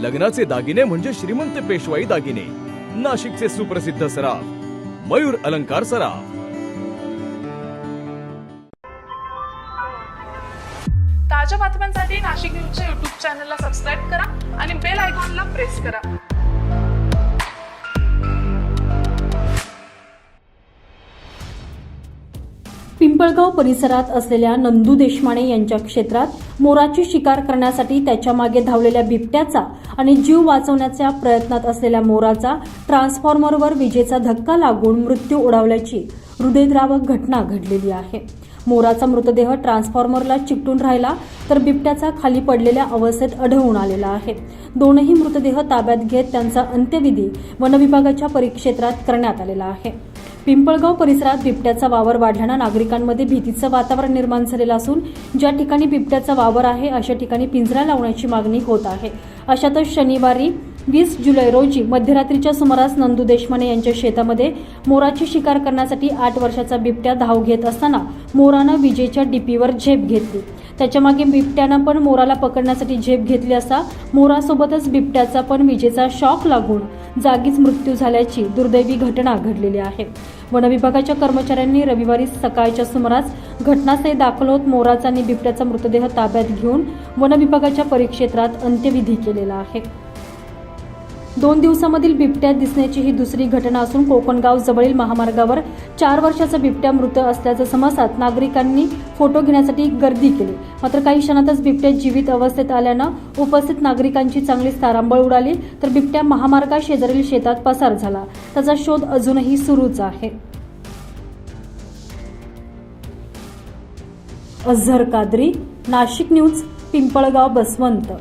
लग्नाचे दागिने म्हणजे श्रीमंत पेशवाई दागिने. नाशिकचे सुप्रसिद्ध सराफ मयूर अलंकार सराफ. ताज्या बातम्यांसाठी नाशिक न्यूजच्या युट्यूब चॅनलला सबस्क्राईब करा आणि बेल आयकॉनला प्रेस करा. पिंपळगाव परिसरात असलेल्या नंदू देशमाने यांच्या क्षेत्रात मोराची शिकार करण्यासाठी त्याच्यामागे धावलेल्या बिबट्याचा आणि जीव वाचवण्याच्या प्रयत्नात असलेल्या मोराचा ट्रान्सफॉर्मरवर विजेचा धक्का लागून मृत्यू उडावल्याची हृदयद्रावक घटना घडलेली आहे. मोराचा मृतदेह ट्रान्सफॉर्मरला चिकटून राहिला तर बिबट्याचा खाली पडलेल्या अवस्थेत आढळून आलेला आहे. दोनही मृतदेह ताब्यात घेत त्यांचा अंत्यविधी वनविभागाच्या परिक्षेत्रात करण्यात आलेला आहे. पिंपळगाव परिसरात बिबट्याचा वावर वाढल्यानं नागरिकांमध्ये भीतीचं वातावरण निर्माण झालेलं असून ज्या ठिकाणी बिबट्याचा वावर आहे अशा ठिकाणी पिंजरा लावण्याची मागणी होत आहे. अशातच शनिवारी वीस जुलै रोजी मध्यरात्रीच्या सुमारास नंदू देशमाने यांच्या शेतामध्ये मोराची शिकार करण्यासाठी आठ वर्षाचा बिबट्या धाव घेत असताना मोरानं विजेच्या डीपीवर झेप घेतली. त्याच्यामागे बिबट्यानं पण मोराला पकडण्यासाठी झेप घेतली असता मोरासोबतच बिबट्याचा पण विजेचा शॉक लागून जागीच मृत्यू झाल्याची दुर्दैवी घटना घडलेली आहे. वनविभागाच्या कर्मचाऱ्यांनी रविवारी सकाळच्या सुमारास घटनास्थळी दाखल होत मोराचा आणि बिबट्याचा मृतदेह ताब्यात घेऊन वनविभागाच्या परिक्षेत्रात अंत्यविधी केलेला आहे. दोन दिवसामधील बिबट्या दिसण्याची ही दुसरी घटना असून कोकणगाव जवळील महामार्गावर चार वर्षाचा बिबट्या मृत असल्याचं समजतात नागरिकांनी फोटो घेण्यासाठी गर्दी केली. मात्र काही क्षणातच बिबट्या जीवित अवस्थेत आल्यानं उपस्थित नागरिकांची चांगलीच तारांबळ उडाली तर बिबट्या महामार्गा शेजारील शेतात पसार झाला. त्याचा शोध अजूनही सुरूच आहे. अझहर कादरी नाशिक न्यूज पिंपळगाव बसवंत.